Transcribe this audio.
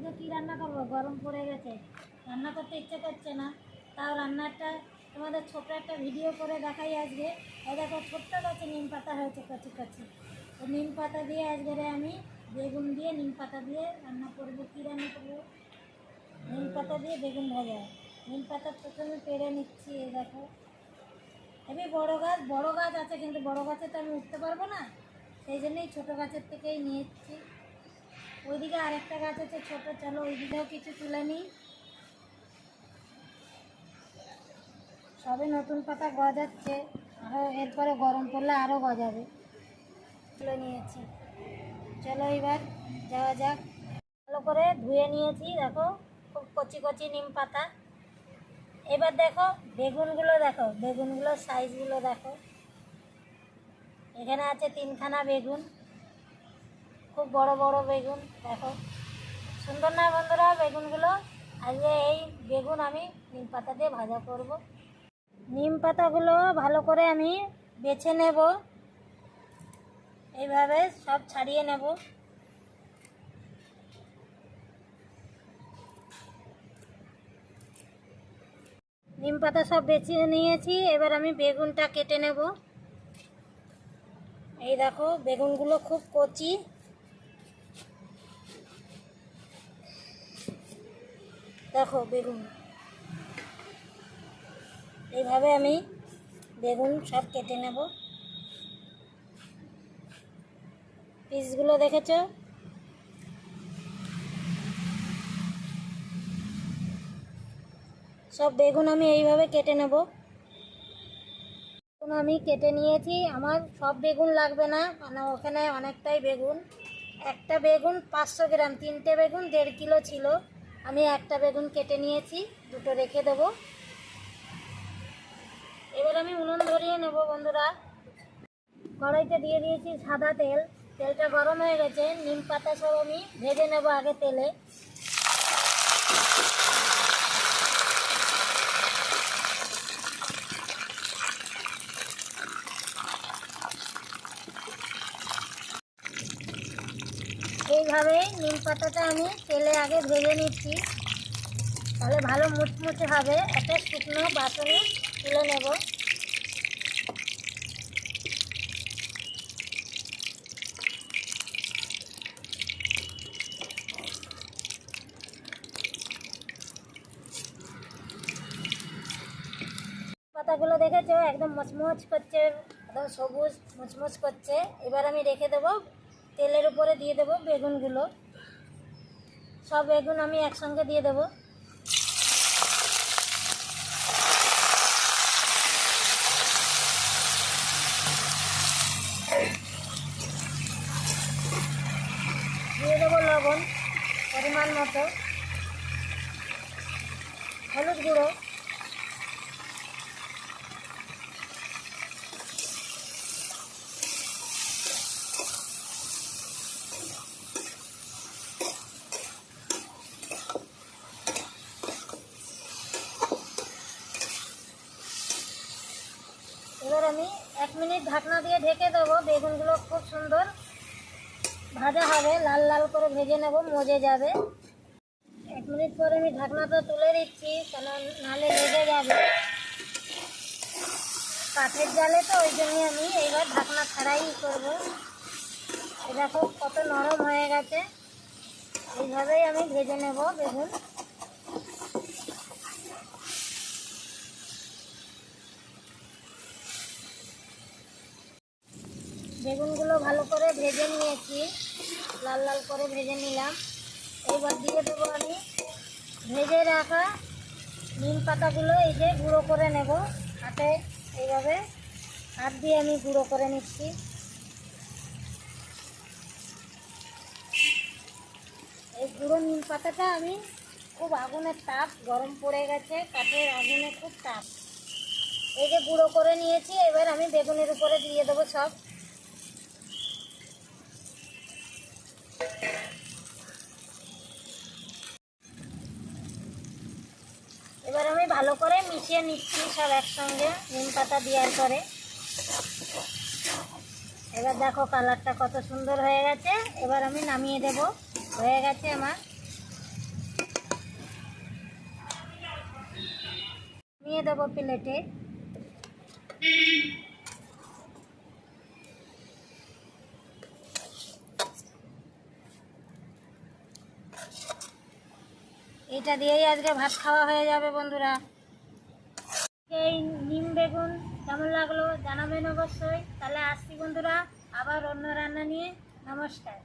আজকে কী রান্না করব? গরম পড়ে গেছে। রান্না করতে ইচ্ছে করছে না। তাও রান্নাটা তোমাদের ছোট একটা ভিডিও করে দেখাই আজকে। এই দেখো, ছোট্ট গাছে নিম পাতা হয়েছে, কচি কচি। তো নিম পাতা দিয়ে আজকে আমি বেগুন দিয়ে নিম পাতা দিয়ে রান্না করব। কী রান্না করব? নিম পাতা দিয়ে বেগুন ভাজা। নিম পাতা প্রথমে পেরে নিচ্ছি, এই দেখো। হেবি বড় গাছ, বড়ো গাছ আছে, কিন্তু বড়ো গাছে তো আমি উঠতে পারব না। সেই জন্যই ছোটো গাছের থেকেই নিয়েছি। ওইদিকে আরেকটা গাছ আছে ছোট, চলো ওইদিকেও কিছু তুলে নিই। সবে নতুন পাতা গজাচ্ছে আরও এরপরে গরম পড়লে আরও গজাবে। তুলে নিয়েছি। চলো এবার যাওয়া যাক। ভালো করে ধুয়ে নিয়েছি, দেখো, খুব কচি কচি নিম পাতা। এবার দেখো, বেগুনগুলো দেখো, বেগুনগুলোর সাইজগুলো দেখো। এখানে আছে তিনখানা বেগুন। খুব বড় বড় বেগুন, দেখো। সুন্দর না বন্ধুরা বেগুনগুলো? আজকে এই বেগুন আমি নিম পাতা দিয়ে ভাজা করব। নিম পাতাগুলো ভালো করে আমি বেছে নেব। এইভাবে সব ছাড়িয়ে নেব। নিম পাতা সব বেছে নিয়েছি, এবার আমি বেগুনটা কেটে নেব। এই দেখো, বেগুনগুলো খুব কচি। দেখো, বেগুন। এইভাবে আমি বেগুন সব কেটে নেব। পিসগুলো দেখেছ? সব বেগুন আমি এইভাবে কেটে নেব। বেগুন আমি কেটে নিয়েছি, আমার সব বেগুন লাগবে না মানে ওখানে অনেকটাই বেগুন। একটা বেগুন পাঁচশো গ্রাম, তিনটে বেগুন দেড় কিলো ছিল। আমি একটা বেগুন কেটে নিয়েছি, দুটো রেখে দেবো। এবার আমি উনুন ধরিয়ে নেব বন্ধুরা। কড়াইতে দিয়ে দিয়েছি সাদা তেল। তেলটা গরম হয়ে গেছে, নিম পাতা সব আমি ভেজে নেব আগে তেলে। এইভাবে নিম পাতাটা আমি তেলে আগে ভেজে নিচ্ছি। তাহলে ভালো মুচমুচে হবে। একটা শুকনো বাসনে তুলে নেব। পাতাগুলো দেখেছ? একদম মচমচ করছে, একদম সবুজ মুচমুচ করছে। এবার আমি রেখে দেবো তেলের উপরে দিয়ে দেবো বেগুনগুলো। সব বেগুন আমি একসঙ্গে দিয়ে দেবো। দিয়ে দেবো লবণ পরিমাণ মতো। হলুদ গুঁড়ো। এবার আমি এক মিনিট ঢাকনা দিয়ে ঢেকে দেবো। বেগুনগুলো খুব সুন্দর ভাজা হবে। লাল লাল করে ভেজে নেব, মজে যাবে। এক মিনিট পরে আমি ঢাকনাটা তুলে দিচ্ছি, কেন নালে লেগে যাবে। কাঠের জালে তো, ওই জন্য আমি এইবার ঢাকনা ছাড়াই করব। দেখো, কত নরম হয়ে গেছে। এইভাবেই আমি ভেজে নেব বেগুন। বেগুনগুলো ভালো করে ভেজে নিয়েছি। লাল লাল করে ভেজে নিলাম। এইবার দিয়ে দেবো আমি ভেজে রাখা নিম পাতাগুলো এই যে গুঁড়ো করে নেব হাতে। এইভাবে হাত দিয়ে আমি গুঁড়ো করে নিচ্ছি। এই গুঁড়ো নিম পাতাটা আমি খুব আগুনের তাপ, গরম পড়ে গেছে, কাঠের আগুনে খুব তাপ। এই যে গুঁড়ো করে নিয়েছি, এবার আমি বেগুনের উপরে দিয়ে দেবো সব। এবার আমি ভালো করে মিশিয়ে নিচ্ছি সব একসঙ্গে, নিম পাতা দেওয়ার পরে এবার দেখো কালারটা কত সুন্দর হয়ে গেছে। এবার আমি নামিয়ে দেব। হয়ে গেছে আমার। নিয়ে দেবো প্লেটে। এটা দিয়েই আজকে ভাত খাওয়া হয়ে যাবে, বন্ধুরা। এই নিম বেগুন কেমন লাগল জানাবেন অবশ্যই। তাহলে আসছি, বন্ধুরা। আবার অন্য রান্না নিয়ে। নমস্কার।